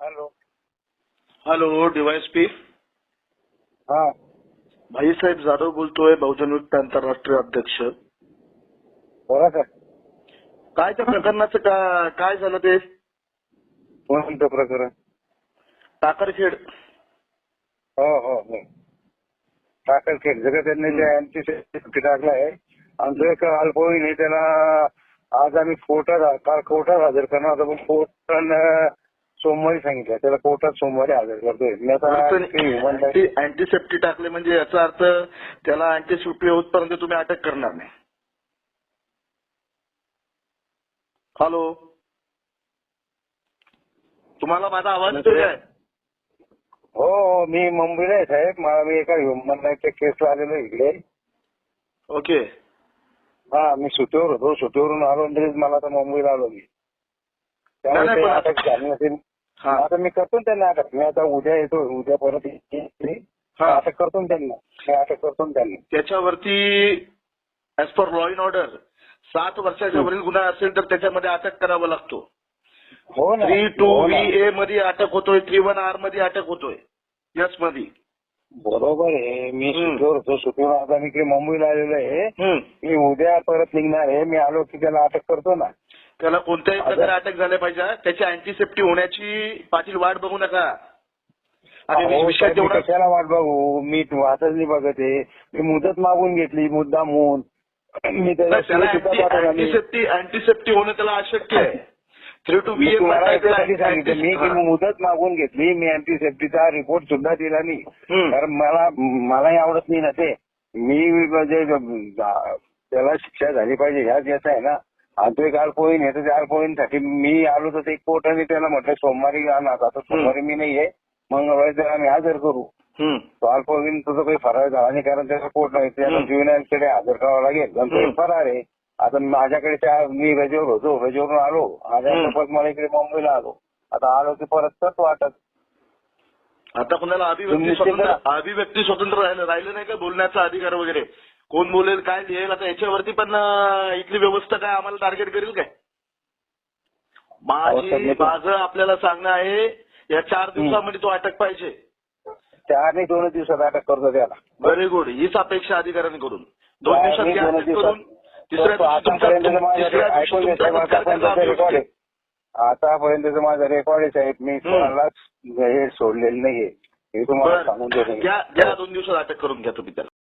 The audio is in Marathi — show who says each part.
Speaker 1: हॅलो.
Speaker 2: हॅलो डीवायएसपी
Speaker 1: हा.
Speaker 2: भाईसाहेब जाधव बोलतोय बहुजन युक्त आंतरराष्ट्रीय अध्यक्ष.
Speaker 1: बोला सर.
Speaker 2: काय त्या प्रकरणाचं का काय झालं ते?
Speaker 1: कोणतं प्रकरण?
Speaker 2: टाकरखेड.
Speaker 1: हो हो हो. टाकल खेळ जगत त्यांनी जे अँटी सेफ्टी टाकलाय. आमचं एक अल्पवयीन आहे त्याला आज आम्ही कोर्टात काल कोर्टात हजर करणार होतो पण कोर्टानं सोमवारी सांगितलं. त्याला कोर्टात सोमवारी हजर करतोय. मी आता
Speaker 2: अँटीसेप्टी टाकले म्हणजे याचा अर्थ त्याला अँटीसेप्टी होतपर्यंत तुम्ही अटक करणार नाही. हॅलो तुम्हाला माझा आवाज येतोय काय?
Speaker 1: हो हो मी मुंबईला आहे साहेब. मला मी एका ह्युमन राईटच्या केसला आलेलो इकडे.
Speaker 2: ओके
Speaker 1: हा मी सुट्टीवर होतो. सुट्टीवरून आलो लगेच मला आता मुंबईला आलो मी. त्यामुळे अटक झाली नसेल. आता मी करतो त्यांना अटक मी आता उद्या येतो उद्या परत येते.
Speaker 2: हा.
Speaker 1: अटक करतो ना त्यांना. मी अटक करतो त्यांना.
Speaker 2: त्याच्यावरती as per law in order सात वर्षाच्या वरील गुन्हा असेल तर त्याच्यामध्ये अटक करावा लागतो.
Speaker 1: हो
Speaker 2: थ्री टू
Speaker 1: हो.
Speaker 2: व्ही ए मध्ये अटक होतोय थ्री वन आरमध्ये अटक होतोय. यसमध्ये
Speaker 1: बरोबर आहे. मी होतो सुट्टीवर आता मी मुंबईला आलेलो आहे. मी उद्या परत निघणार आहे. मी आलो की त्याला अटक करतो ना.
Speaker 2: त्याला कोणत्याही प्रकारे अटक झाल्या पाहिजे त्याची अँटीसेप्टी होण्याची पाटील वाट बघू नका. आणि
Speaker 1: अहो,
Speaker 2: विषय
Speaker 1: साहेब, मी
Speaker 2: तेवढा
Speaker 1: कशाला वाट बघू? मी वाचच नाही बघत आहे. मी मुदत मागून घेतली मुद्दा म्हणून मी त्याला
Speaker 2: नाही, त्याला
Speaker 1: सुरक्षितता पाठवला नाही.
Speaker 2: अँटीसेप्टी अँटीसेप्टी होणं त्याला अशक्य आहे. थ्री टू
Speaker 1: मी
Speaker 2: व्ही
Speaker 1: तुम्हाला याच्यासाठी सांगितलं. मी की मुदत मागून घेतली मी अँटीसेप्टीचा रिपोर्ट सुद्धा दिला नाही.
Speaker 2: हम्म.
Speaker 1: कारण मला मलाही आवडत नाही ना ते. मी म्हणजे त्याला शिक्षा झाली पाहिजे ह्याच याचा आहे ना. आणि तो एक अल्पवयीन आहे तर त्या अल्पवयीनसाठी मी आलो तर ते कोर्टाने त्याला म्हटलं सोमवारी आणा आता सोमवारी मी नाही आहे मंगळवारी त्याला आम्ही हजर करू. तो अल्पवयीन तुझं काही फरार झाला नाही कारण त्याचा कोर्ट नाही त्याला. ज्युनियरकडे हजर करावं लागेल. आणि तो फरार आहे. आता माझ्याकडे त्या मी रजेवर होतो रजेवरून आलो आणि. परत मला इकडे मुंबईला आलो. आता आलो की परत करतो अटक
Speaker 2: आता कोणाला अभिव्यक्ती स्वतंत्र अभिव्यक्ती स्वतंत्र राहिलं राहिलं नाही का बोलण्याचा अधिकार वगैरे? कोण बोलेल काय लिहेल आता याच्यावरती पण इथली व्यवस्था काय आम्हाला टार्गेट करेल काय? माझी माझं आपल्याला सांगणं आहे या चार दिवसामध्ये तो अटक पाहिजे.
Speaker 1: चार नाही दोन दिवसात अटक करतो त्याला.
Speaker 2: व्हेरी गुड हीच अपेक्षा अधिकाऱ्यांकडून दोन दिवसात. करून तिसऱ्या
Speaker 1: आतापर्यंत माझा रेकॉर्ड साहेब मी. कोणालाच हे सोडलेलं नाहीये. हे तुम्हाला सांगून देतो
Speaker 2: दोन दिवसात अटक करून घ्या तुम्ही त्याला.